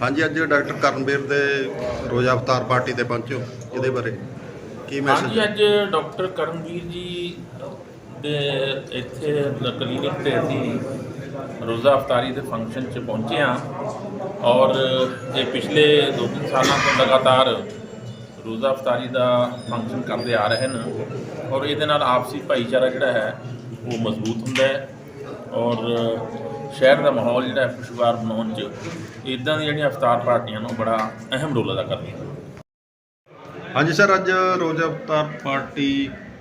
ਹਾਂਜੀ, ਅੱਜ ਡਾਕਟਰ ਕਰਨਵੀਰ ਦੇ ਰੋਜ਼ਾ ਅਵਤਾਰ ਪਾਰਟੀ ਤੇ ਪਹੁੰਚੋ ਇਹਦੇ ਬਾਰੇ ਕੀ ਮੈਸੇਜ ਹਾਂਜੀ, ਅੱਜ ਡਾਕਟਰ ਕਰਨਵੀਰ ਜੀ ਦੇ ਇੱਥੇ ਕਲੀਨਿਕ ਤੇ ਅਸੀਂ ਰੋਜ਼ਾ ਅਫਤਾਰੀ ਦੇ ਫੰਕਸ਼ਨ 'ਚ ਪਹੁੰਚੇ ਹਾਂ ਔਰ ਇਹ ਪਿਛਲੇ 2-3 ਸਾਲਾਂ ਤੋਂ ਲਗਾਤਾਰ ਰੋਜ਼ਾ ਅਫਤਾਰੀ ਦਾ ਫੰਕਸ਼ਨ ਕਰਦੇ ਆ ਰਹੇ ਹਨ ਔਰ ਇਹਦੇ ਨਾਲ ਆਪਸੀ ਭਾਈਚਾਰਾ ਜਿਹੜਾ ਹੈ ਉਹ ਮਜ਼ਬੂਤ ਹੁੰਦਾ ਹੈ ਔਰ ਸ਼ਹਿਰ ਦਾ ਮਾਹੌਲ ਜਿਹੜਾ ਹੈ ਖੁਸ਼ਗਵਾਰ ਬਣਾਉਣ 'ਚ ਇਦਾਂ ਦੀਆਂ ਜਿਹੜੀਆਂ ਅਫਤਾਰ ਪਾਰਟੀਆਂ ਨੂੰ ਬੜਾ ਅਹਿਮ ਰੋਲ ਅਦਾ ਕਰਦੀਆਂ ਹਾਂਜੀ ਸਰ ਅੱਜ ਰੋਜ਼ਾ ਅਵਤਾਰ ਪਾਰਟੀ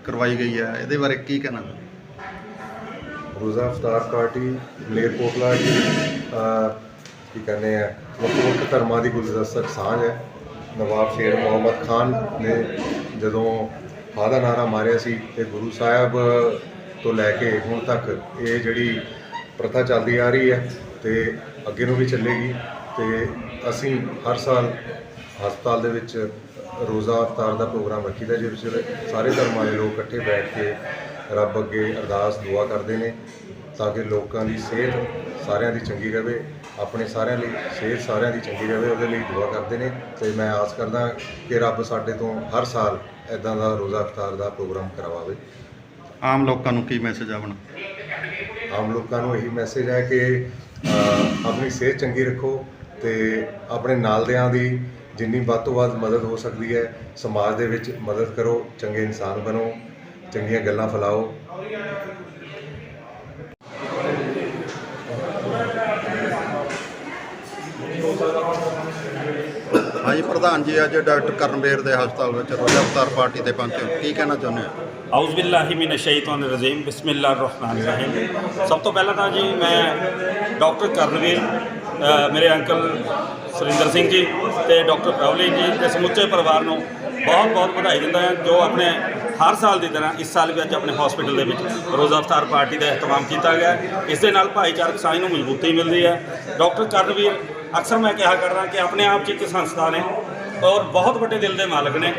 ਕਰਵਾਈ ਗਈ ਹੈ। ਇਹਦੇ ਬਾਰੇ ਕੀ ਕਹਿਣਾ? ਰੋਜ਼ਾ ਅਫਤਾਰ ਪਾਰਟੀ ਮਲੇਰਕੋਟਲਾ ਦੀ ਕੀ ਕਹਿੰਦੇ ਆ ਵੱਖ ਵੱਖ ਧਰਮਾਂ ਦੀ ਗੁਲਦਸਤ ਸਾਂਝ ਹੈ। ਨਵਾਬ ਸ਼ੇਰ ਮੁਹੰਮਦ ਖਾਨ ਨੇ ਜਦੋਂ ਫਾਦਾ ਨਾਰਾ ਮਾਰਿਆ ਸੀ ਤੇ ਗੁਰੂ ਸਾਹਿਬ ਤੋਂ ਲੈ ਕੇ ਹੁਣ ਤੱਕ ਇਹ ਜਿਹੜੀ ਪ੍ਰਥਾ ਚੱਲਦੀ ਆ ਰਹੀ ਹੈ ਤੇ ਅੱਗੇ ਨੂੰ ਵੀ ਚੱਲੇਗੀ ਤੇ ਅਸੀਂ ਹਰ ਸਾਲ ਹਸਪਤਾਲ ਦੇ ਵਿੱਚ ਰੋਜ਼ਾ ਅਵਤਾਰ ਦਾ ਪ੍ਰੋਗਰਾਮ ਰੱਖੀਦਾ ਜਿਸ ਵਿੱਚ ਸਾਰੇ ਧਰਮਾਂ ਦੇ ਲੋਕ ਇਕੱਠੇ ਬੈਠ ਕੇ ਰੱਬ ਅੱਗੇ ਅਰਦਾਸ, ਦੁਆ ਕਰਦੇ ਨੇ ਤਾਂ ਕਿ ਲੋਕਾਂ ਦੀ ਸਿਹਤ ਸਾਰਿਆਂ ਦੀ ਚੰਗੀ ਰਹੇ ਆਪਣੇ ਸਾਰਿਆਂ ਲਈ ਸਿਹਤ ਸਾਰਿਆਂ ਦੀ ਚੰਗੀ ਰਹੇ ਉਹਦੇ ਲਈ ਦੁਆ ਕਰਦੇ ਨੇ ਤੇ ਮੈਂ ਆਸ ਕਰਦਾ ਕਿ ਰੱਬ ਸਾਡੇ ਤੋਂ ਹਰ ਸਾਲ ਇਦਾਂ ਦਾ ਰੋਜ਼ਾ ਅਫਤਾਰ ਦਾ ਪ੍ਰੋਗਰਾਮ ਕਰਵਾਵੇ। ਆਮ ਲੋਕਾਂ ਨੂੰ ਕੀ ਮੈਸੇਜ ਆਵਣਾ ਆਮ ਲੋਕਾਂ ਨੂੰ ਇਹੀ ਮੈਸੇਜ ਹੈ ਕਿ ਆਪਣੀ ਸਿਹਤ ਚੰਗੀ ਰੱਖੋ ਤੇ ਆਪਣੇ ਨਾਲਦਿਆਂ ਦੀ ਜਿੰਨੀ ਵੱਧ ਤੋਂ ਵੱਧ ਮਦਦ ਹੋ ਸਕਦੀ ਹੈ, ਸਮਾਜ ਦੇ ਵਿੱਚ ਮਦਦ ਕਰੋ, ਚੰਗੇ ਇਨਸਾਨ ਬਣੋ, ਚੰਗੀਆਂ ਗੱਲਾਂ ਫੈਲਾਓ। ਹਾਂਜੀ ਪ੍ਰਧਾਨ ਜੀ ਅੱਜ ਡਾਕਟਰ ਕਰਨਵੀਰ ਦੇ ਹਸਪਤਾਲ ਵਿੱਚ ਰੋਜ਼ਾ ਅਵਤਾਰ ਪਾਰਟੀ ਤੇ ਪਹੁੰਚੇ ਕੀ ਕਹਿਣਾ ਚਾਹੁੰਦੇ ਹੋ? ਆਉਜ਼ ਬਿਲਲਾਹਿ ਮਿਨ ਸ਼ੈਤਾਨ ਰਜੀਮ ਬਿਸਮਿਲ੍ਲਾਹਿਰ ਰਹਿਮਾਨ ਰਹੀਮ। ਸਭ ਤੋਂ ਪਹਿਲਾਂ ਤਾਂ ਜੀ ਮੈਂ ਡਾਕਟਰ ਕਰਨਵੀਰ ਅ, ਮੇਰੇ ਅੰਕਲ ਸੁਰਿੰਦਰ ਸਿੰਘ ਜੀ ਤੇ ਡਾਕਟਰ ਪ੍ਰਵਲੀ ਜੀ ਤੇ ਸਮੁੱਚੇ ਪਰਿਵਾਰ ਨੂੰ ਬਹੁਤ ਬਹੁਤ ਵਧਾਈ ਦਿੰਦਾ ਹਾਂ ਜੋ ਆਪਣੇ ਹਰ ਸਾਲ ਦੀ ਤਰ੍ਹਾਂ ਇਸ ਸਾਲ ਵੀ ਅੱਜ ਆਪਣੇ ਹਸਪੀਟਲ ਦੇ ਵਿੱਚ ਰੋਜ਼ਾ ਅਫਤਾਰ ਪਾਰਟੀ ਦਾ ਇਹਤਮਾਮ ਕੀਤਾ ਗਿਆ ਹੈ। ਇਸ ਦੇ ਨਾਲ ਭਾਈਚਾਰਕ ਸਾਂਝ ਨੂੰ ਮਜ਼ਬੂਤੀ ਮਿਲਦੀ ਹੈ। ਡਾਕਟਰ ਕਰਨਵੀਰ ਅਕਸਰ ਮੈਂ ਕਿਹਾ ਕਰਦਾ ਕਿ ਆਪਣੇ ਆਪ 'ਚ ਇੱਕ ਸੰਸਥਾ ਨੇ ਔਰ ਬਹੁਤ ਵੱਡੇ ਦਿਲ ਦੇ ਮਾਲਕ ਨੇ,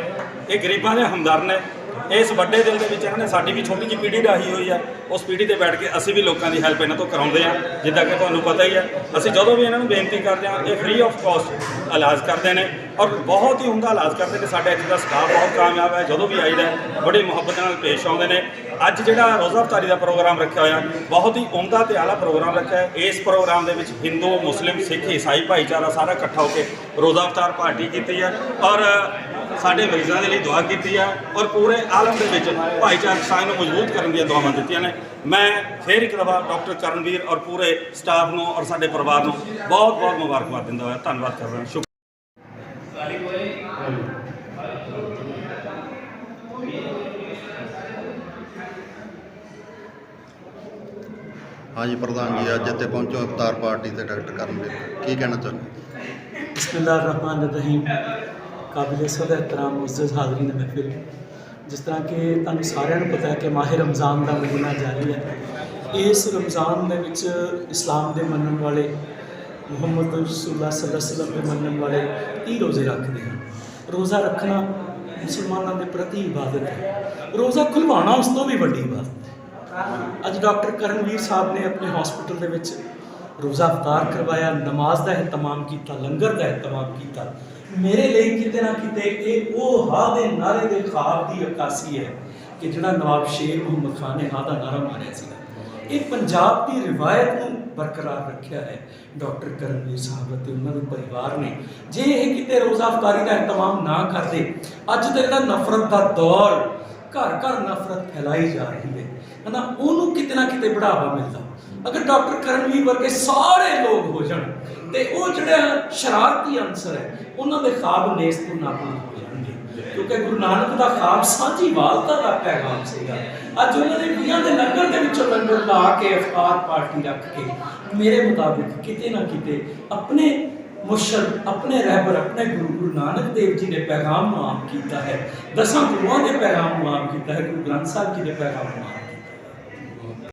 ਇਹ ਗਰੀਬਾਂ ਦੇ ਹਮਦਰਦ ਨੇ। ਇਸ ਵੱਡੇ ਦਿਲ ਦੇ ਵਿੱਚ ਇਹਨਾਂ ਨੇ ਸਾਡੀ ਵੀ ਛੋਟੀ ਜਿਹੀ ਪੀੜ੍ਹੀ ਰਾਹੀ ਹੋਈ ਆ, ਉਸ ਪੀੜ੍ਹੀ ਤੇ ਬੈਠ ਕੇ ਅਸੀਂ ਵੀ ਲੋਕਾਂ ਦੀ ਹੈਲਪ ਇਹਨਾਂ ਤੋਂ ਕਰਾਉਂਦੇ ਆ, ਜਿੱਦਾਂ ਕਿ ਤੁਹਾਨੂੰ ਪਤਾ ਹੀ ਹੈ ਅਸੀਂ ਜਦੋਂ ਵੀ ਇਹਨਾਂ ਨੂੰ ਬੇਨਤੀ ਕਰਦੇ ਹਾਂ, ਇਹ ਫ੍ਰੀ ਆਫ ਕਾਸਟ ਇਲਾਜ ਕਰਦੇ ਨੇ। ਔਰ ਬਹੁਤ ਹੀ ਉਮਦਾ ਇਲਾਜ ਕਰਦੇ ਨੇ ਸਾਡੇ ਇੱਥੇ ਦਾ ਸਟਾਫ ਬਹੁਤ ਕਾਮਯਾਬ ਹੈ ਜਦੋਂ ਵੀ ਆਈਦਾ ਹੈ, ਬੜੀ ਮੁਹੱਬਤ ਨਾਲ ਪੇਸ਼ ਆਉਂਦੇ ਨੇ। ਅੱਜ ਜਿਹੜਾ ਰੋਜ਼ਾ ਅਫਤਾਰੀ ਦਾ ਪ੍ਰੋਗਰਾਮ ਰੱਖਿਆ ਹੋਇਆ ਬਹੁਤ ਹੀ ਉਮਦਾ ਤੇ ਆਲਾ ਪ੍ਰੋਗਰਾਮ ਰੱਖਿਆ ਹੈ। ਇਸ ਪ੍ਰੋਗਰਾਮ ਦੇ ਵਿੱਚ ਹਿੰਦੂ ਮੁਸਲਿਮ ਸਿੱਖ ਈਸਾਈ ਭਾਈਚਾਰਾ ਸਾਰਾ ਇਕੱਠਾ ਹੋ ਕੇ ਰੋਜ਼ਾ ਅਫਤਾਰ ਪਾਰਟੀ ਕੀਤੀ ਹੈ ਔਰ ਸਾਡੇ ਮਰੀਜ਼ਾਂ ਦੇ ਲਈ ਦੁਆ ਕੀਤੀ ਹੈ ਔਰ ਪੂਰੇ ਆਲਮ ਦੇ ਵਿੱਚ ਭਾਈਚਾਰਕ ਸਾਂਝ ਨੂੰ ਮਜ਼ਬੂਤ ਕਰਨ ਦੀਆਂ ਦੁਆਵਾਂ ਦਿੱਤੀਆਂ ਨੇ। ਮੈਂ ਫੇਰ ਇੱਕ ਦਫਾ ਡਾਕਟਰ ਕਰਨਵੀਰ ਔਰ ਪੂਰੇ ਸਟਾਫ ਨੂੰ ਔਰ ਸਾਡੇ ਪਰਿਵਾਰ ਨੂੰ ਬਹੁਤ ਬਹੁਤ ਮੁਬਾਰਕਬਾਦ ਦਿੰਦਾ ਹੋਇਆ। ਧੰਨਵਾਦ ਕਰਦਾ ਸ਼ੁਕਰ ਹਾਂਜੀ, ਪ੍ਰਧਾਨ ਜੀ, ਅੱਜ ਇੱਥੇ ਪਹੁੰਚੋ, ਅਵਤਾਰ ਪਾਰਟੀ ਤੇ ਡਾਕਟਰ ਕਰਨਵੀਰ ਕੀ ਕਹਿਣਾ ਚਾਹੁੰਦੇ? ਹੋ? ਬਿਸਮਿਲ੍ਲਾਹਿਰਰਹਿਮਾਨਿਰਰਹੀਮ ਕਾਬਿਲ ਸਦ ਇhtਰਾਮ ਮੁਅੱਜ਼ਜ਼ ਹਾਜ਼ਰੀਨ ਮਹਿਫਿਲ। ਜਿਸ ਤਰ੍ਹਾਂ ਕਿ ਤੁਹਾਨੂੰ ਸਾਰਿਆਂ ਨੂੰ ਪਤਾ ਹੈ ਕਿ ਮਾਹਿਰ ਰਮਜ਼ਾਨ ਦਾ ਮਹੀਨਾ ਜਾਰੀ ਹੈ। ਇਸ ਰਮਜ਼ਾਨ ਦੇ ਵਿੱਚ ਇਸਲਾਮ ਦੇ ਮੰਨਣ ਵਾਲੇ ਮੁਹੰਮਦ ਰਸੂਲullah ਸੱਲੱਲਾਹੁ ਦੇ ਮੰਨਣ ਵਾਲੇ 30 ਰੋਜ਼ੇ ਰੱਖਦੇ ਹਨ? ਰੋਜ਼ਾ ਰੱਖਣਾ ਮੁਸਲਮਾਨਾਂ ਦੇ ਪ੍ਰਤੀ ਇਬਾਦਤ ਹੈ। ਰੋਜ਼ਾ ਖੁਲਵਾਉਣਾ ਉਸ ਤੋਂ ਵੀ ਵੱਡੀ ਇਬਾਦਤ ਅੱਜ ਡਾਕਟਰ ਕਰਨਵੀਰ ਸਾਹਿਬ ਨੇ ਆਪਣੇ ਹਸਪੀਟਲ ਦੇ ਵਿੱਚ ਰੋਜ਼ਾ ਅਫਤਾਰ ਕਰਵਾਇਆ, ਨਮਾਜ਼ ਦਾ ਇhtਮਾਮ ਕੀਤਾ, ਲੰਗਰ ਦਾ ਇhtਮਾਮ ਕੀਤਾ। ਮੇਰੇ ਲਈ ਕਿਤੇ ਨਾ ਕਿਤੇ ਇਹ ਉਹ ਹਾ ਦੇ ਨਾਰੇ ਦੇ ਖਾਬ ਦੀ ਅਕਾਸੀ ਹੈ ਕਿ ਜਿਹੜਾ ਨਵਾਬ ਸ਼ੇਰ ਮੁਹੰਮਦ ਖਾਨ ਨੇ ਹਾ ਦਾ ਨਾਰਾ ਮਾਰਿਆ ਸੀ ਇਹ ਪੰਜਾਬ ਦੀ ਰਿਵਾਇਤ ਨੂੰ ਬਰਕਰਾਰ ਰੱਖਿਆ ਹੈ ਡਾਕਟਰ ਕਰਨਵੀਰ ਸਾਹਿਬ ਅਤੇ ਉਹਨਾਂ ਦੇ ਪਰਿਵਾਰ ਨੇ। ਜੇ ਇਹ ਕਿਤੇ ਰੋਜ਼ਾ ਅਫਤਾਰੀ ਦਾ ਇhtਮਾਮ ਨਾ ਕਰਦੇ, ਅੱਜ ਦਾ ਜਿਹੜਾ ਨਫ਼ਰਤ ਦਾ ਦੌਰ ਘਰ ਘਰ ਨਫ਼ਰਤ ਫੈਲਾਈ ਜਾ ਰਹੀ ਹੈ। ਹਨਾ, ਉਹਨੂੰ ਕਿਤੇ ਨਾ ਕਿਤੇ ਬੜਾਵਾ ਮਿਲਦਾ। ਅਗਰ ਡਾਕਟਰ ਕਰਨਵੀਰ ਵਰਗੇ ਸਾਰੇ ਲੋਕ ਹੋ ਜਾਣ, ਤੇ ਉਹ ਜਿਹੜਾ ਸ਼ਰਾਰਤੀ ਅਨਸਰ ਹੈ, ਉਹਨਾਂ ਦੇ ਖਾਬ ਨੇਸ ਤੋਂ ਨਾਬੂਦ ਹੋ ਜਾਣਗੇ। ਕਿਉਂਕਿ ਗੁਰੂ ਨਾਨਕ ਦਾ ਖਾਬ ਸਾਂਝੀ ਵਾਲਤਾ ਦਾ ਪੈਗਾਮ ਸੀਗਾ। ਅੱਜ ਉਹਨਾਂ ਦੇ ਵੀਆਂ ਦੇ ਲੰਗਰ ਦੇ ਵਿੱਚੋਂ ਲੰਗਰ ਲਾ ਕੇ ਅਫਤਾਰ ਪਾਰਟੀ ਰੱਖ ਕੇ, ਮੇਰੇ ਮੁਤਾਬਿਕ ਕਿਤੇ ਨਾ ਕਿਤੇ ਆਪਣੇ ਮੁਰਸ਼ਦ ਆਪਣੇ ਰਹਿਬਰ, ਆਪਣੇ ਗੁਰੂ ਗੁਰੂ ਨਾਨਕ ਦੇਵ ਜੀ ਨੇ ਪੈਗਾਮ ਨੂੰ ਆਮ ਕੀਤਾ ਹੈ। ਦਸਾਂ ਗੁਰੂਆਂ ਦੇ ਪੈਗਾਮ ਨੂੰ ਆਮ ਕੀਤਾ ਹੈ, ਗੁਰੂ ਗ੍ਰੰਥ ਸਾਹਿਬ ਜੀ ਦੇ ਪੈਗਾਮ ਨੂੰ ਆਮ